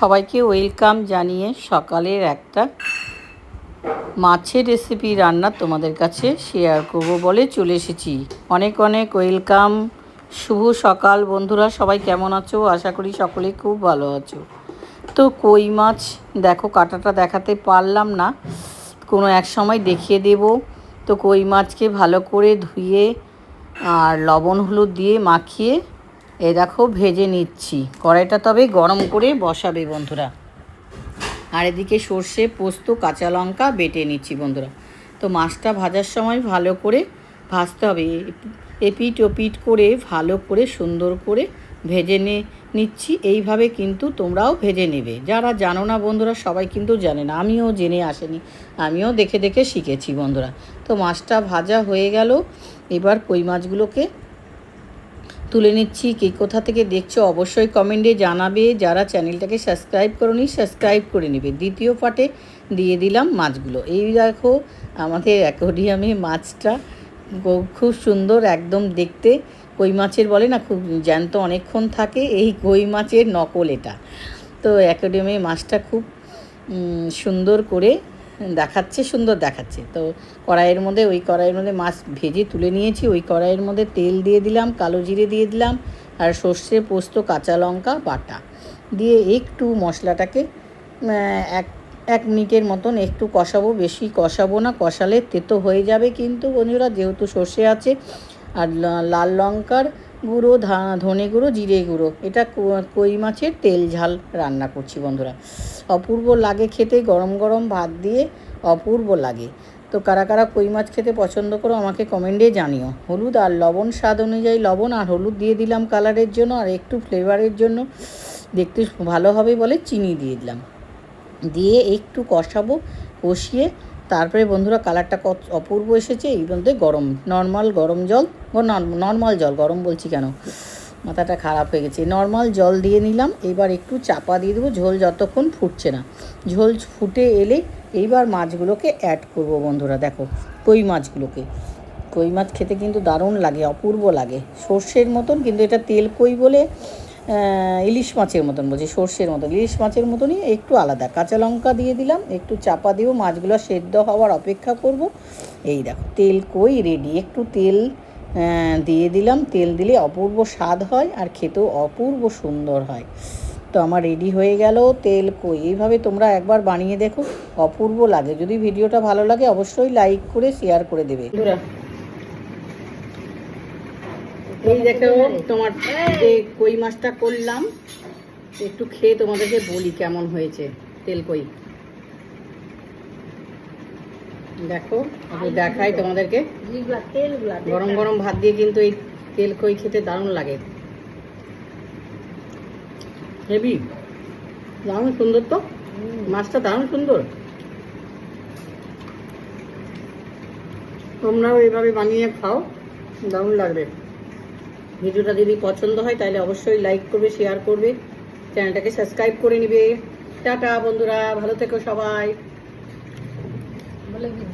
সবাইকে ওয়েলকাম জানিয়ে সকালের একটা মাছের রেসিপি রান্না তোমাদের কাছে শেয়ার করব বলে চলে এসেছি। অনেক অনেক ওয়েলকাম। শুভ সকাল বন্ধুরা, সবাই কেমন আছো? আশা করি সকলেই খুব ভালো আছো। তো কই মাছ? দেখো, কাটাটা দেখাতে পারলাম না। কোনো এক সময় দেখিয়ে দেব। তো কই মাছকে ভালো করে ধুয়ে আর লবণ হলুদ দিয়ে মাখিয়ে এ দেখো ভেজে নিচ্ছি। কড়াইটা তবে গরম করে বসাবে বন্ধুরা। আর এদিকে সর্ষে, পোস্ত, কাঁচা লঙ্কা বেটে নিচ্ছি বন্ধুরা। তো মাছটা ভাজার সময় ভালো করে ভাজতে হবে। এপিট ওপিট করে ভালো করে সুন্দর করে ভেজে নে নিচ্ছি। এইভাবে কিন্তু তোমরাও ভেজে নেবে। যারা জানো না বন্ধুরা, সবাই কিন্তু জানে না। আমিও জেনে আসেনি। আমিও দেখে দেখে শিখেছি বন্ধুরা। তো মাছটা ভাজা হয়ে গেল। এবার কই মাছগুলোকে তুলে নিচ্ছি। কে কোথা থেকে দেখছ অবশ্যই কমেন্টে জানাবে। যারা চ্যানেলটাকে সাবস্ক্রাইব করনি, সাবস্ক্রাইব করে নেবে। দ্বিতীয় পার্টে দিয়ে দিলাম মাছগুলো। এই দেখো আমাদের অ্যাকোরিয়ামে মাছটা খুব সুন্দর একদম দেখতে। কই মাছের বলে না, খুব জ্যান্ত অনেকক্ষণ থাকে। এই কই মাছের নকল এটা। তো অ্যাকোরিয়ামে মাছটা খুব সুন্দর করে দেখাচ্ছে, সুন্দর দেখাচ্ছে। তো কড়াইয়ের মধ্যে, ওই কড়াইয়ের মধ্যে মাছ ভেজে তুলে নিয়েছি, ওই কড়াইয়ের মধ্যে তেল দিয়ে দিলাম, কালো জিরে দিয়ে দিলাম, আর সর্ষে পোস্ত, কাঁচা লঙ্কা, বাটা। দিয়ে একটু মশলাটাকে এক এক মিনিটের মতন একটু কষাবো, বেশি কষাবো না, কষালে তেতো হয়ে যাবে কিন্তু বন্ধুরা, যেহেতু সর্ষে আছে, আর লাল লঙ্কার গুঁড়ো ধনে গুঁড়ো, জিরে গুঁড়ো। এটা কই মাছের তেল ঝাল রান্না করছি বন্ধুরা। অপূর্ব লাগে খেতে, গরম গরম ভাত দিয়ে অপূর্ব লাগে। তো কারা কারা কই মাছ খেতে পছন্দ করো আমাকে কমেন্টে জানিও। হলুদ আর লবণ স্বাদ অনুযায়ী লবণ আর হলুদ দিয়ে দিলাম কালারের জন্য আর একটু ফ্লেভারের জন্য। দেখতে ভালো হবে বলে চিনি দিয়ে দিলাম। দিয়ে একটু কষাবো, কষিয়ে তারপরে বন্ধুরা কালারটা কত অপূর্ব এসেছে, এই মধ্যে গরম নর্মাল গরম জল নর্মাল জল, গরম বলছি কেন? মাথাটা খারাপ হয়ে গেছে নর্মাল জল দিয়ে নিলাম, এবার একটু চাপা দিয়ে দেবো, ঝোল যতক্ষণ ফুটছে না। ঝোল ফুটে এলে এইবার মাছগুলোকে অ্যাড করব বন্ধুরা, দেখো, কই মাছগুলোকে। কই মাছ খেতে কিন্তু দারুণ লাগে, অপূর্ব লাগে, সর্ষের মতন, কিন্তু এটা তেল কই বলে ইলিশ মাছের মতন বলছি, সর্ষের মতন। ইলিশ মাছের মতনই একটু আলাদা। কাঁচা লঙ্কা দিয়ে দিলাম, একটু চাপা দিব মাছগুলো সেদ্ধ হওয়ার অপেক্ষা করব। এই দেখো, তেল কই রেডি একটু তেল দিয়ে দিলাম। তেল দিলে অপূর্ব স্বাদ হয় আর খেতেও অপূর্ব সুন্দর হয়। তো আমার রেডি হয়ে গেল তেল কই। এইভাবে তোমরা একবার বানিয়ে দেখো, অপূর্ব লাগে। যদি ভিডিওটা ভালো লাগে, অবশ্যই লাইক করে শেয়ার করে দেবে। এই দেখো তোমার যে কই মাছটা করলাম একটু খেয়ে তোমাদেরকে বলি কেমন হয়েছে তেল কই। দেখো একটু দেখাই তোমাদেরকে। গরম গরম ভাত দিয়ে কিন্তু এই তেল কই খেতে দারুণ লাগে। হেভি দারুণ সুন্দর তো? মাছটা দারুণ সুন্দর। তোমরাও এইভাবে বানিয়ে খাও দারুণ লাগবে। ভিডিওটা যদি পছন্দ হয়, তাহলে অবশ্যই লাইক করবে শেয়ার করবে। চ্যানেলটাকে সাবস্ক্রাইব করে নিবে। টাটা, বন্ধুরা। ভালো থেকো সবাই।